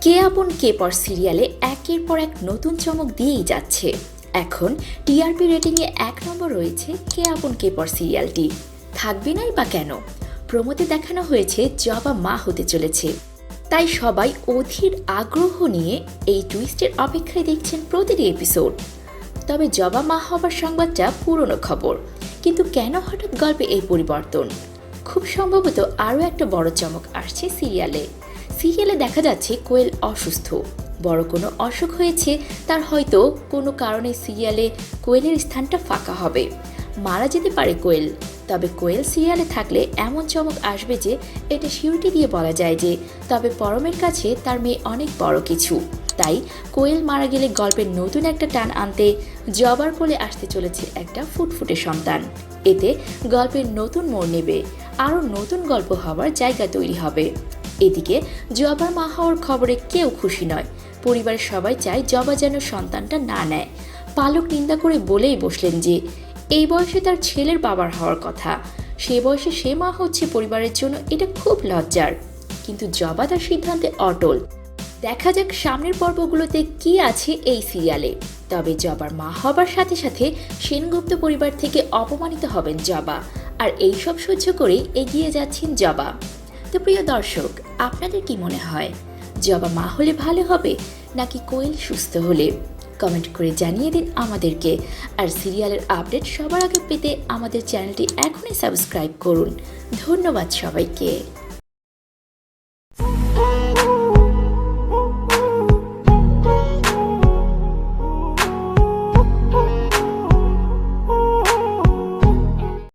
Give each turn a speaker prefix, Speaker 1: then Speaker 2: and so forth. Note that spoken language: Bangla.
Speaker 1: আপন কে পর সিরিয়ালে একের পর এক নতুন চমক দিয়েই যাচ্ছে। এখন টিআরপি রেটিংয়ে এক নম্বর রয়েছে কে আপন কে পর সিরিয়ালটি। থাকবে নাই বা কেন? প্রমোতে দেখানো হয়েছে জবা মা হতে চলেছে। তাই সবাই অধীর আগ্রহ নিয়ে এই টুইস্টের অপেক্ষায় দেখছেন প্রতিটি এপিসোড। তবে জবা মা হবার সংবাদটা পুরনো খবর। কিন্তু কেন হঠাৎ গল্পে এই পরিবর্তন? খুব সম্ভবত আরও একটা বড় চমক আসছে সিরিয়ালে। সিরিয়ালে দেখা যাচ্ছে কোয়েল অসুস্থ। বড় কোনো অসুখ হয়েছে, তার হয়তো কোনো কারণে সিরিয়ালে কোয়েলের স্থানটা ফাঁকা হবে। মারা যেতে পারে কোয়েল, তবে কোয়েল সিরিয়ালে থাকলে এমন চমক আসবে যে, এটা সিউরিটি দিয়ে বলা যায় যে, তবে পরমের কাছে তার মেয়ে অনেক বড় কিছু। তাই কোয়েল মারা গেলে গল্পের নতুন একটা টান আনতে জবার কোলে আসতে চলেছে একটা ফুটফুটে সন্তান। এতে গল্পের নতুন মোড় নেবে, আরও নতুন গল্প হওয়ার জায়গা তৈরি হবে। এদিকে জবার মা হওয়ার খবরে কেউ খুশি নয়। পরিবারের সবাই চায় জবা যেন সন্তানটা না নেয়। পালক নিন্দা করে বলেই বসলেন যে, এই বয়সে তার ছেলের বাবার হওয়ার কথা। সে বয়সে সে মা হচ্ছে পরিবারের জন্য এটা খুব লজ্জার। কিন্তু জবা তার সিদ্ধান্তে অটল। দেখা যাক সামনের পর্বগুলোতে কি আছে এই সিরিয়ালে। তবে জবার মা হবার সাথে সাথে সেনগুপ্ত পরিবার থেকে অপমানিত হবেন জবা। আর এইসব সহ্য করেই এগিয়ে যাচ্ছেন জবা। তো প্রিয় দর্শক, আপনাদের কি মনে হয়? জবা মা হলে ভালো হবে নাকি কোয়েল সুস্থ হলে? কমেন্ট করে জানিয়ে দিন আমাদেরকে। আর সিরিয়ালের আপডেট সবার আগে পেতে আমাদের চ্যানেলটি এখনই সাবস্ক্রাইব করুন। ধন্যবাদ সবাইকে।